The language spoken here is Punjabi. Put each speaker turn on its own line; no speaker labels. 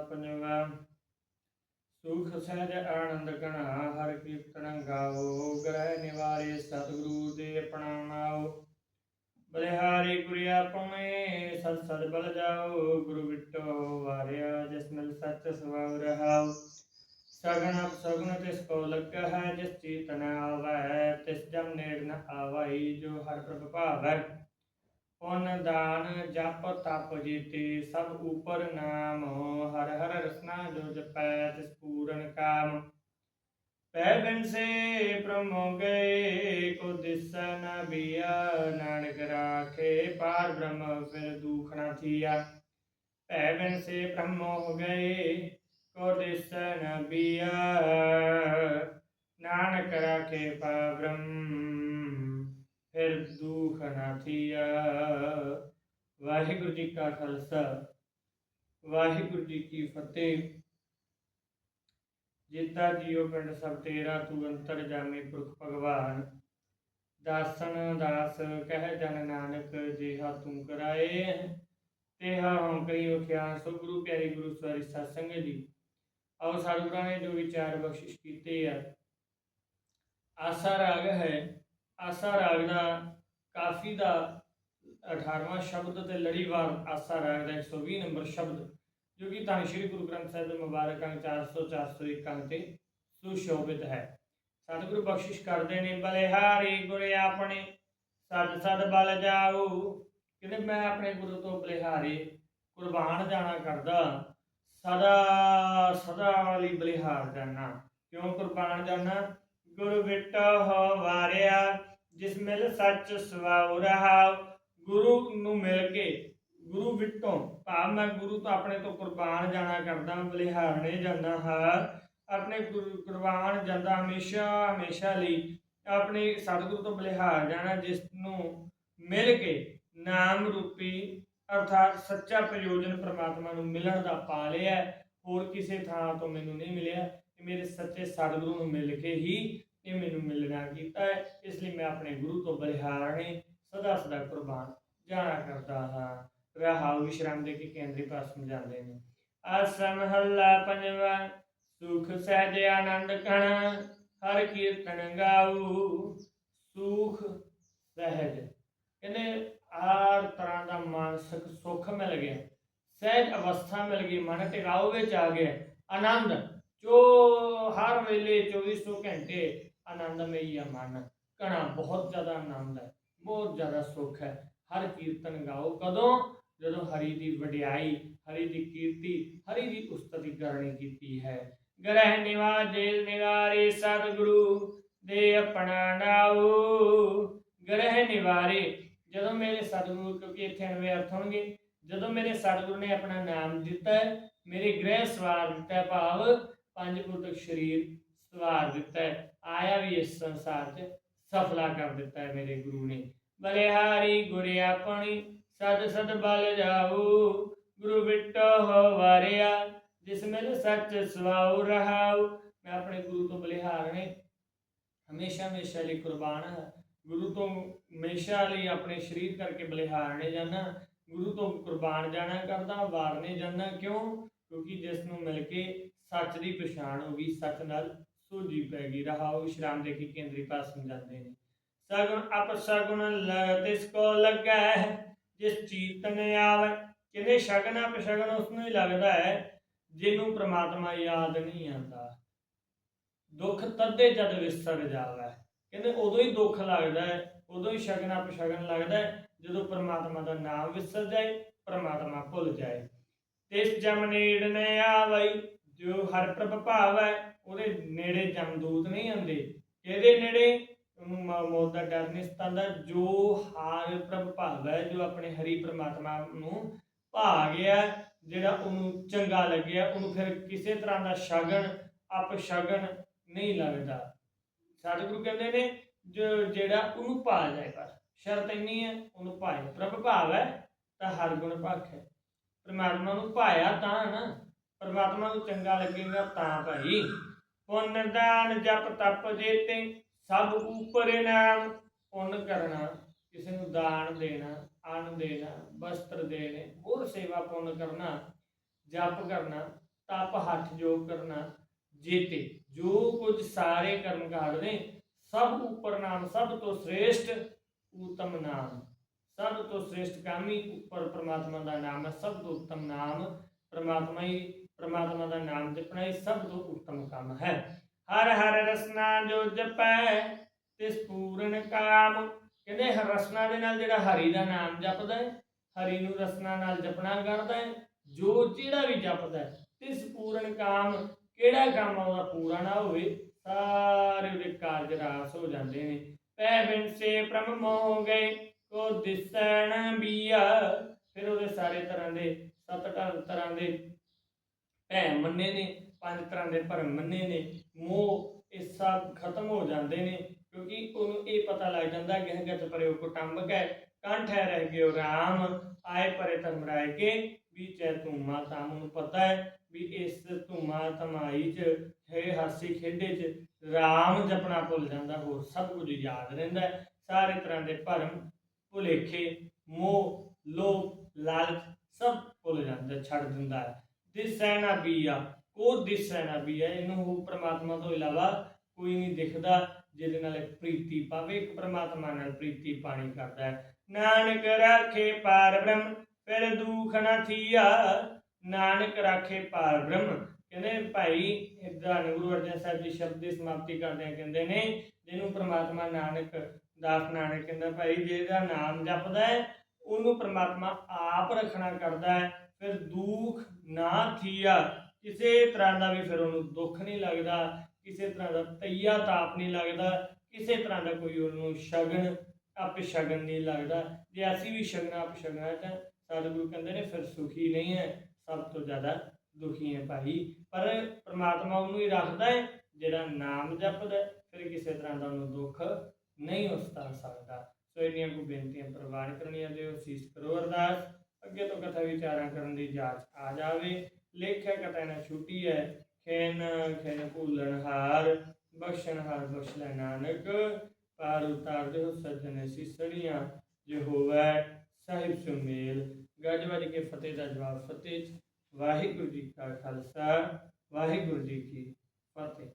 ਪੰਜਵਾ, ਸੁਖ ਸਹਿਜ ਆਨੰਦ ਗਣਾ ਹਰ ਕੀਰਤਨ ਗਾਵੋ, ਗ੍ਰਹਿ ਨਿਵਾਰੇ ਸਤਿਗੁਰੂ ਦੇ ਆਪਣਾ ਬਲਿਹਾਰੀ ਗੁਰੀ ਆਪਣੇ ਸਤ ਸਤ ਬਲ ਜਾਓ, ਗੁਰੂ ਵਿਟੋ ਵਾਰਿਆ, ਜਿਸ ਮਿਲ ਸੱਚ ਸੁਭਾਵ ਰਹਾਉ ਸਗਨ ਅਪ ਸਗਨ ਤਿਸ ਕੋ ਲੱਗਾ ਹੈ ਜਿਸ ਚੀਤ ਨ ਆਵੈ, ਤਿਸ ਜਮ ਨੇੜ ਨ ਆਵਈ ਜੋ ਹਰ ਪ੍ਰਭ ਭਾਵੈ। ਪੁੰਨ ਦਾਨ ਜਪ ਤਪ ਜੀਤੇ, ਸਭ ਉਪਰ ਨਾਮ ਹਰ ਹਰ ਰਸਨਾ ਜੋ ਜਪੈ, ਤਿਸ ਪੂਰਨ ਕਾਮ। ਪੈ ਬਿਨ ਸੇ ਪ੍ਰਮੋ ਗਏ ਕੋ ਦਿਸੈ ਨ ਬਿਆ, ਨਾਨਕ ਰਾਖੇ, ਪਾਰ ਬ੍ਰਹਮ ਫਿਰ ਦੁਖ ਨ ਥੀਆ। ਪੈ ਬਿਨ ਸੇ ਬ੍ਰਹਮੋ ਹੋ ਗਏ ਕੋ ਦਿਸੈ ਨ ਬਿਆ, ਨਾਨਕ ਰਾਖੇ, ਪਾਰ ਬ੍ਰਹਮ ਫਿਰ ਦੁਖ ਨ ਥੀਆ। ਵਾਹਿਗੁਰੂ ਜੀ ਕਾ ਖਾਲਸਾ, ਵਾਹਿਗੁਰੂ ਜੀ ਕੀ ਫਤਿਹ। ਜੀਤਾ ਜੀਓ ਪਿੰਡ ਸਭ ਤੇਰਾ, ਤੂੰ ਅੰਤਰ ਜਾਮੀ ਪੁਰਖ ਭਗਵਾਨ। ਦਾਸਨ ਦਾਸ ਕਹਿ ਜਨ ਨਾਨਕ, ਜਿਹਾ ਤੂੰ ਕਰਾਏ। ਤੇਹਾ ਹਮ ਕਰੀ ਉਠਿਆ ਸੋ ਗੁਰੂ ਪਿਆਰੇ ਗੁਰੂ ਸਵਾਰੀ ਸਾਧ ਜੀ। ਆਓ ਸਤਿਗੁਰਾਂ ਨੇ ਜੋ ਵਿਚਾਰ ਬਖਸ਼ਿਸ਼ ਕੀਤੇ ਆ। ਆਸਾ ਰਾਗ ਹੈ ਆਸਾ ਰਾਗ ਦਾ ਕਾਫੀ ਦਾ 18ਵਾਂ ਸ਼ਬਦ ਤੇ ਲੜੀਵਾਰ ਆਸਾ ਰਾਗ ਦਾ 120 ਨੰਬਰ ਸ਼ਬਦ, ਜੋ ਕਿ ਤਾਂ ਸ਼੍ਰੀ ਗੁਰੂ ਗ੍ਰੰਥ ਸਾਹਿਬ ਦੇ ਮੁਬਾਰਕ ਅੰਕ 400 401 ਅੰਕ ਤੇ ਸੁਸ਼ੋਭਿਤ ਹੈ। ਸਤਿਗੁਰੂ ਬਖਸ਼ਿਸ਼ ਕਰਦੇ ਨੇ ਬਲਿਹਾਰੀ ਗੁਰ ਆਪਣੇ ਸਦ ਸਦ ਬਲ ਜਾਊ। ਕਹਿੰਦੇ, ਮੈਂ ਆਪਣੇ ਗੁਰੂ ਤੋਂ ਬਲਿਹਾਰੀ ਕੁਰਬਾਨ ਜਾਣਾ ਕਰਦਾ, ਸਦਾ ਸਦਾ ਵਾਲੀ ਬਲਿਹਾਰ ਜਾਣਾ ਕਿਉਂ ਕੁਰਬਾਨ ਜਾਣਾ ਗੁਰੂ ਬਿਟੋ ਹੋ ਵਾਰਿਆ ਜਿਸ ਮਿਲ ਸੱਚ ਸਵਾਉ ਰਹਾ ਗੁਰੂ ਨੂੰ ਮਿਲ ਕੇ, ਗੁਰੂ ਬਿਟੋ ਭਾਵ ਮੈਂ ਗੁਰੂ ਤੋਂ ਆਪਣੇ ਤੋਂ ਕੁਰਬਾਨ ਜਾਣਾ ਕਰਦਾ, ਬਲਿਹਾਰਨੇ ਜਾਂਦਾ ਹਾਂ ਆਪਣੇ ਕੁਰਬਾਨ ਜਾਂਦਾ ਹਮੇਸ਼ਾ ਹਮੇਸ਼ਾ ਲਈ ਆਪਣੇ ਸਤਿਗੁਰੂ ਤੋਂ ਬਲਿਹਾਰ ਜਾਣਾ, ਜਿਸ ਨੂੰ ਮਿਲ ਕੇ ਨਾਮ ਰੂਪੀ ਅਰਥਾਤ ਸੱਚਾ ਪ੍ਰਯੋਜਨ ਪ੍ਰਮਾਤਮਾ ਨੂੰ ਮਿਲਣ ਦਾ ਪਾ ਲਿਆ ਹੋਰ ਕਿਸੇ ਥਾਂ ਤੋਂ ਮੈਨੂੰ ਨਹੀਂ ਮਿਲਿਆ। ਇਹ ਮੇਰੇ ਸੱਚੇ ਸਤਿਗੁਰੂ ਨੂੰ ਮਿਲ ਕੇ ਹੀ ਮੈਨੂੰ ਮਿਲਣਾ ਕੀਤਾ ਹੈ, ਇਸ ਲਈ ਮੈਂ ਆਪਣੇ ਗੁਰੂ ਤੋਂ ਬਲਿਹਾਰਨੇ ਸਦਾ ਸਦਾ ਕੁਰਬਾਨ ਜਾਣਾ ਕਰਦਾ ਹਾਂ। ਰਹਾਉ ਵਿਸ਼ਰਾਮ ਦੇ ਕੇ ਕੇਂਦਰੀ ਪਾਸ ਸਮਝਾਉਂਦੇ ਨੇ। ਆਸਾ ਮਹੱਲਾ ਪੰਜਵਾ, ਸੁਖ ਸਹਿਜ ਆਨੰਦ ਕਣ, ਹਰ ਕੀਰਤਨ ਗਾਉ ਸੁਖ ਸਹਿਜ। ਕਹਿੰਦੇ ਹਰ ਤਰ੍ਹਾਂ ਦਾ ਮਾਨਸਿਕ ਸੁੱਖ ਮਿਲ ਗਿਆ। ਸਹਿਜ ਅਵਸਥਾ ਮਿਲ ਗਈ, ਮਨ ਟਿਕਾਉ ਵਿੱਚ ਆ ਗਿਆ। ਆਨੰਦ ਜੋ ਹਰ ਵੇਲੇ 2400 ਘੰਟੇ ਆਨੰਦਮਈ ਆ ਮਨ, ਘਣਾ ਬਹੁਤ ਜ਼ਿਆਦਾ ਆਨੰਦ ਹੈ, ਬਹੁਤ ਜ਼ਿਆਦਾ ਸੁੱਖ ਹੈ। ਹਰ ਕੀਰਤਨ ਗਾਓ। ਕਦੋਂ? ਜਦੋਂ ਹਰੀ ਦੀ ਵਡਿਆਈ, ਹਰੀ ਦੀ ਕੀਰਤੀ, ਹਰੀ ਦੀ ਉਸਤਤੀ ਕਰਨੀ ਕੀਤੀ ਹੈ। ਗ੍ਰਹਿ ਨਿਵਾਸ ਜੇਲ ਨਿਵਾਰੇ, ਸਤਿਗੁਰੂ ਦੇ ਆਪਣਾ ਨਾਉ। ਗ੍ਰਹਿ ਨਿਵਾਰੇ, ਜਦੋਂ ਮੇਰੇ ਸਤਿਗੁਰੂ, ਕਿਉਂਕਿ ਇੱਥੇ ਅਨਵੇ ਅਰਥ ਹੋਣਗੇ, ਜਦੋਂ ਮੇਰੇ ਸਤਿਗੁਰੂ ਨੇ ਆਪਣਾ ਨਾਮ ਦਿੱਤਾ ਹੈ, ਮੇਰੇ ਗ੍ਰਹਿ ਸਵਾਰ ਦਿੱਤਾ ਭਾਵ ਪੰਜ ਭੂਤਕ ਸਰੀਰ ਸਵਾਰ ਦਿੱਤਾ ਹੈ। ਆਇਆ ਵੀ ਇਸ ਸੰਸਾਰ 'ਚ ਸਫਲਾ ਕਰ ਦਿੱਤਾ ਹੈ ਮੇਰੇ ਗੁਰੂ ਨੇ। ਬਲਿਹਾਰੀ ਗੁਰੇ ਆਪਣੀ, ਸਦ ਸਦ ਬਲ ਜਾਊ, ਗੁਰੂ ਬਿਟੋ ਹੋ ਵਾਰਿਆ, ਜਿਸ ਮਿਲ ਸੱਚ ਸਵਾਉ ਰਹਾਉ। ਮੈਂ ਆਪਣੇ ਗੁਰੂ ਤੋਂ ਬਲਿਹਾਰਨੇ ਹਮੇਸ਼ਾ ਹਮੇਸ਼ਾ ਲਈ ਕੁਰਬਾਨ ਹਾਂ ਗੁਰੂ ਤੋਂ ਹਮੇਸ਼ਾ ਲਈ ਆਪਣੇ ਸਰੀਰ ਕਰਕੇ ਬਲਿਹਾਰਨੇ ਜਾਣਾ। ਗੁਰੂ ਤੋਂ ਕੁਰਬਾਨ ਜਾਣਾ ਕਰਦਾ, ਵਾਰਨੇ ਜਾਣਾ। ਕਿਉਂ? ਕਿਉਂਕਿ ਜਿਸ ਨੂੰ ਮਿਲ ਕੇ ਸੱਚ ਦੀ ਪਛਾਣ ਹੋ ਗਈ, ਸੱਚ ਨਾਲ ਸੂਝੀ ਪੈ ਗਈ ਰਹਾਉ ਵਿਸ਼ਰਾਮ ਦੇ ਕੇ ਕੇਂਦਰੀ ਪਾਸ ਸਮਝਾਉਂਦੇ ਨੇ। ਸਗੁਣ ਅਪ ਸਗੁਣ ਤਿਸ ਕੋ ਲੱਗਾ, ਜਿਸ ਚੀਤਨ ਆਵੇ। ਕਿਨੇ ਸ਼ਗਨ ਅਪ ਸ਼ਗਨ ਉਸ ਨੂੰ ਹੀ ਲੱਗਦਾ ਹੈ, ਜਿਹਨੂੰ ਪ੍ਰਮਾਤਮਾ ਯਾਦ ਨਹੀਂ ਆਉਂਦਾ। ਦੁੱਖ ਤਦੇ ਜਦ ਵਿਸਰ ਜਾਵੇ। ਕਹਿੰਦੇ ਉਦੋਂ ਹੀ ਦੁੱਖ ਲੱਗਦਾ ਹੈ, ਉਦੋਂ ਹੀ ਸ਼ਗਨ ਅਪ ਸ਼ਗਨ ਲੱਗਦਾ ਹੈ, ਜਦੋਂ ਪ੍ਰਮਾਤਮਾ ਦਾ ਨਾਮ ਵਿਸਰ ਜਾਏ, ਪ੍ਰਮਾਤਮਾ ਭੁੱਲ ਜਾਏ। ਤਿਸ ਜਮ ਨੇੜ ਨ ਆਵਈ, ਜੋ ਹਰ ਪ੍ਰਭ ਭਾਵੈ, ਉਹਦੇ ਨੇੜੇ ਜਮਦੂਤ ਨਹੀਂ ਆਉਂਦੇ ਇਹਦੇ ਨੇੜੇ? ਉਹਨੂੰ ਮੌਤ ਦਾ ਡਰ ਨਹੀਂ ਸਤਾਉਂਦਾ। ਜੋ ਹਰ ਪ੍ਰਭ ਭਾਵੈ, ਜੋ ਆਪਣੇ ਹਰੀ ਪ੍ਰਮਾਤਮਾ ਨੂੰ ਭਾ ਗਿਆ, ਜਿਹੜਾ ਉਹਨੂੰ ਚੰਗਾ ਲੱਗਿਆ, ਉਹਨੂੰ ਫਿਰ ਕਿਸੇ ਤਰ੍ਹਾਂ ਦਾ ਸ਼ਗਨ ਅਪ ਸ਼ਗਨ ਨਹੀਂ ਲੱਗਦਾ। ਸਤਿਗੁਰੂ ਕਹਿੰਦੇ ਨੇ, ਜੋ ਜਿਹੜਾ ਉਹਨੂੰ ਭਾ ਜਾਏ ਬਸ ਸ਼ਰਤ ਇੰਨੀ ਹੈ, ਉਹਨੂੰ ਭਾਏ ਪ੍ਰਭ ਭਾਵ ਹੈ ਤਾਂ ਹਰ ਗੁਣ ਭਾਖੈ। ਪਰਮਾਤਮਾ ਨੂੰ ਭਾਇਆ ਤਾਂ ਨਾ। ਪਰਮਾਤਮਾ ਨੂੰ ਚੰਗਾ ਲੱਗੇਗਾ ਤਾਂ ਭਾਈ। ਪੁੰਨ ਦਾਨ ਜਪ ਤਪ ਜੇਤੇ ਸਭ ਉਪਰ ਨਾਮ ਪੁੰਨ ਕਰਨਾ, ਕਿਸੇ ਨੂੰ ਦਾਨ ਦੇਣਾ, ਅੰਨ ਦੇਣਾ, ਵਸਤਰ ਦੇਣੇ, ਹੋਰ ਸੇਵਾ ਪੁੰਨ ਕਰਨਾ, ਜਪ ਕਰਨਾ, ਤਪ ਹੱਥ ਜੋਗ ਕਰਨਾ, ਜੇਤੇ। ਜੋ ਕੁਝ ਸਾਰੇ ਕਰਮ ਕਾਂਡ ਸਭ ਉੱਪਰ ਨਾਮ, ਸਭ ਤੋਂ ਸ੍ਰੇਸ਼ਟ ਉਤਮ ਨਾਮ। ਸਭ ਤੋਂ ਸ੍ਰੇਸ਼ਟ ਕੰਮ ਹੀ ਉੱਪਰ ਪ੍ਰਮਾਤਮਾ ਦਾ ਨਾਮ ਹੈ, ਸਭ ਤੋਂ ਉੱਤਮ ਨਾਮ ਪ੍ਰਮਾਤਮਾ ਹੀ, ਪ੍ਰਮਾਤਮਾ ਦਾ ਨਾਮ ਜਪਣਾ ਹੀ ਸਭ ਤੋਂ ਉੱਤਮ ਕੰਮ ਹੈ। ਹਰ ਹਰ ਰਸਨਾ ਜੋ ਜਪੈ, ਤਿਸ ਪੂਰਨ ਕਾਮ। ਕਹਿੰਦੇ ਹਰ ਰਸਨਾ ਦੇ ਨਾਲ ਜਿਹੜਾ ਹਰੀ ਦਾ ਨਾਮ ਜਪਦਾ ਹੈ, ਹਰੀ ਨੂੰ ਰਸਨਾ ਨਾਲ ਜਪਣਾ ਕਰਦਾ ਹੈ। ਜੋ ਜਿਹੜਾ ਵੀ ਜਪਦਾ ਹੈ, ਤਿਸ ਪੂਰਨ ਕਾਮ, ਕਿਹੜਾ ਕੰਮ ਉਹਦਾ ਪੂਰਾ ਨਾ ਹੋਵੇ, ਸਾਰੇ ਉਹਦੇ ਕਾਰਜ ਰਾਸ ਹੋ ਜਾਂਦੇ ਨੇ। ਪੈ ਬਿਨ ਸੇ ਪ੍ਰਮ ਮੋਹ ਗਏ। ਕੋ ਦਿਸਣ ਬੀਆ। ਫਿਰ ਉਹਦੇ ਸਾਰੇ ਤਰ੍ਹਾਂ ਦੇ, ਸੱਤ ਤਰ੍ਹਾਂ ਦੇ ਭੈ ਮੰਨੇ ਨੇ, ਪੰਜ ਤਰ੍ਹਾਂ ਦੇ ਭਰਮ ਮੰਨੇ ਨੇ। ਮੋਹ ਇਹ ਸਭ ਖਤਮ ਹੋ ਜਾਂਦੇ ਨੇ, ਕਿਉਂਕਿ ਉਹਨੂੰ ਇਹ ਪਤਾ ਲੱਗ ਜਾਂਦਾ ਕਿ ਪਰਿਓ ਕੁਟੰਬਕ ਹੈ ਕੰਠ ਹੈ ਰਹਿ ਗਿਓ ਰਾਮ। ਆਏ ਪਰੇ ਧਰਮ ਰਾਏ ਕੇ ਵਿਚੈ ਧੂਮਾ ਤਾਂ ਨੂੰ ਪਤਾ ਹੈ ਵੀ ਇਸ ਧੂਮਾ ਧਮਾਈ ਚ, ਹੈ ਹਾਸੀ ਖੇਡੇ ਚ ਰਾਮ ਜਪਣਾ ਭੁੱਲ ਜਾਂਦਾ, ਹੋਰ ਸਭ ਕੁਝ ਯਾਦ ਰਹਿੰਦਾ ਹੈ। ਸਾਰੇ ਤਰ੍ਹਾਂ ਦੇ ਭਰਮ ਭੁਲੇਖੇ, ਮੋਹ, ਲੋਭ, ਲਾਲਚ, ਸਭ ਭੁੱਲ ਜਾਂਦਾ, ਛੱਡ ਦਿੰਦਾ ਹੈ। ਦਿਸੈ ਨਾ ਬੀਆ ਕੋ ਦਿਸੈ ਨਾ ਬੀਆ, ਇਹਨੂੰ ਉਹ ਪ੍ਰਮਾਤਮਾ ਤੋਂ ਇਲਾਵਾ ਕੋਈ ਨਹੀਂ ਦਿਖਦਾ, ਜਿਹਦੇ ਨਾਲ ਪ੍ਰੀਤੀ ਪਾਵੇ, ਇੱਕ ਪ੍ਰਮਾਤਮਾ ਨਾਲ ਪ੍ਰੀਤੀ ਪਾਣੀ ਕਰਦਾ ਹੈ। ਨਾਨਕ ਰਾਖੇ ਪਾਰ ਬ੍ਰਹਮ, ਫਿਰ ਦੁਖ ਨਾ ਥੀਆ। ਨਾਨਕ ਰਾਖੇ ਪਾਰ ਬ੍ਰਹਮ, ਕਹਿੰਦੇ ਭਾਈ, ਇਦਾਂ ਗੁਰੂ ਅਰਜਨ ਸਾਹਿਬ ਜੀ ਸ਼ਬਦ ਦੀ ਸਮਾਪਤੀ ਕਰਦੇ ਆ, ਕਹਿੰਦੇ ਨੇ, ਜਿਹਨੂੰ ਪ੍ਰਮਾਤਮਾ ਨਾਨਕ ਦਾਸ ਨਾਨਕ ਕਹਿੰਦਾ ਭਾਈ ਜਿਹਦਾ ਨਾਮ ਜਪਦਾ ਹੈ, ਉਹਨੂੰ ਪ੍ਰਮਾਤਮਾ ਆਪ ਰੱਖਣਾ ਕਰਦਾ ਹੈ, ਫਿਰ ਦੁੱਖ ਨਾ ਥੀਆ। ਕਿਸੇ ਤਰ੍ਹਾਂ ਦਾ ਵੀ ਫਿਰ ਉਹਨੂੰ ਦੁੱਖ ਨਹੀਂ ਲੱਗਦਾ, ਕਿਸੇ ਤਰ੍ਹਾਂ ਦਾ ਤਈਆ ਤਾਪ ਨਹੀਂ ਲੱਗਦਾ, ਕਿਸੇ ਤਰ੍ਹਾਂ ਦਾ ਕੋਈ ਉਹਨੂੰ ਸ਼ਗਨ ਅਪ ਨਹੀਂ ਲੱਗਦਾ। ਜੇ ਅਸੀਂ ਵੀ ਸ਼ਗਨ ਅਪ ਹੈ ਤਾਂ ਸਤਿਗੁਰੂ ਕਹਿੰਦੇ ਨੇ ਫਿਰ ਸੁਖੀ ਨਹੀਂ ਹੈ, ਸਭ ਤੋਂ ਜ਼ਿਆਦਾ ਦੁਖੀ ਹੈ ਭਾਈ। ਪਰ ਪ੍ਰਮਾਤਮਾ ਉਹਨੂੰ ਹੀ ਰੱਖਦਾ ਹੈ, ਜਿਹੜਾ ਨਾਮ ਜਪਦਾ ਫਿਰ ਕਿਸੇ ਤਰ੍ਹਾਂ ਦਾ ਉਹਨੂੰ ਦੁੱਖ ਨਹੀਂ ਉਸਤਾ ਸਕਦਾ। ਸੋ ਇੰਨੀਆਂ ਕੋ ਬੇਨਤੀਆਂ ਪ੍ਰਵਾਨ ਕਰਨੀਆਂ ਦਿਓ ਸੀਸ ਕਰੋ ਅਰਦਾਸ। ਅੱਗੇ ਤੋਂ ਕਥਾ ਵਿਚਾਰਾਂ ਕਰਨ ਦੀ ਜਾਂਚ ਆ ਜਾਵੇ। ਲੇਖਿਆ ਕਥਾ ਨਾ ਛੁੱਟੀ ਹੈ। ਖੇਨ ਖੇਨ ਭੂਲਣ ਹਾਰ, ਬਖਸ਼ਣ ਹਾਰ ਬਖਸ਼ ਲੈ ਨਾਨਕ। ਪਾਰ ਉਤਾਰ ਦਿਓ ਸੱਜਣ ਸਿਸੜੀਆਂ, ਜੇ ਹੋਵੇ ਸਾਹਿਬ ਸੁਮੇਲ ਗੱਜ ਵੱਜ ਕੇ ਫਤਿਹ ਦਾ ਜਵਾਬ ਫਤਿਹ ਵਾਹਿਗੁਰੂ ਜੀ ਕਾ ਖਾਲਸਾ, ਵਾਹਿਗੁਰੂ ਜੀ ਕੀ ਫਤਿਹ।